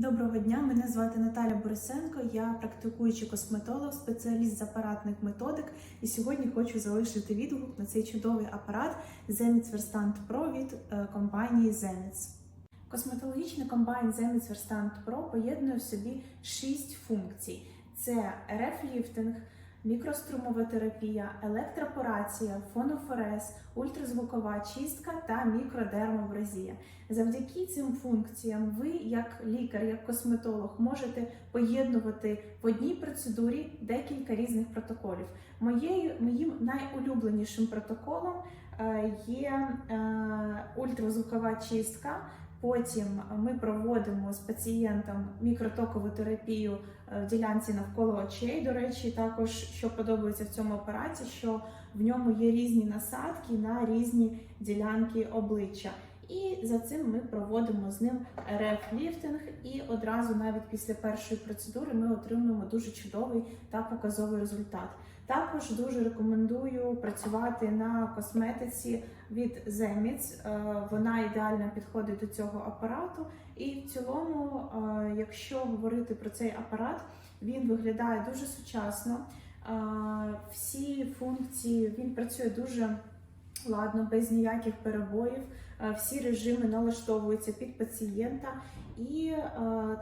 Доброго дня, мене звати Наталя Борисенко. Я практикуючий косметолог, спеціаліст з апаратних методик. І сьогодні хочу залишити відгук на цей чудовий апарат Zenith Verstant Pro від е, компанії Zenith. Косметологічний комбайн Zenith Verstant Pro поєднує в собі шість функцій: це РФ-ліфтинг, мікрострумова терапія, електропорація, фонофорез, ультразвукова чистка та мікродермобразія. Завдяки цим функціям ви, як лікар, як косметолог, можете поєднувати в одній процедурі декілька різних протоколів. Моєю, моїм найулюбленішим протоколом е, є е, ультразвукова чистка. Потім ми проводимо з пацієнтом мікротокову терапію е, в ділянці навколо очей. До речі, також що подобається в цьому апараті, що в ньому є різні насадки на різні ділянки обличчя. І за цим ми проводимо з ним реф-ліфтинг, і одразу, навіть після першої процедури, ми отримуємо дуже чудовий та показовий результат. Також дуже рекомендую працювати на косметиці від Zemits. Е, Вона ідеально підходить до цього апарату. І в цілому, е, якщо говорити про цей апарат, він виглядає дуже сучасно. Е, Всі функції він працює дуже ладно, без ніяких перебоїв. Е, Всі режими налаштовуються під пацієнта, і е,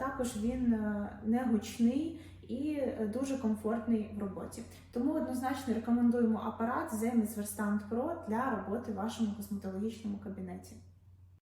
також він е, не гучний і дуже комфортний в роботі. Тому однозначно рекомендуємо апарат Zemis Verstant Pro для роботи в вашому косметологічному кабінеті.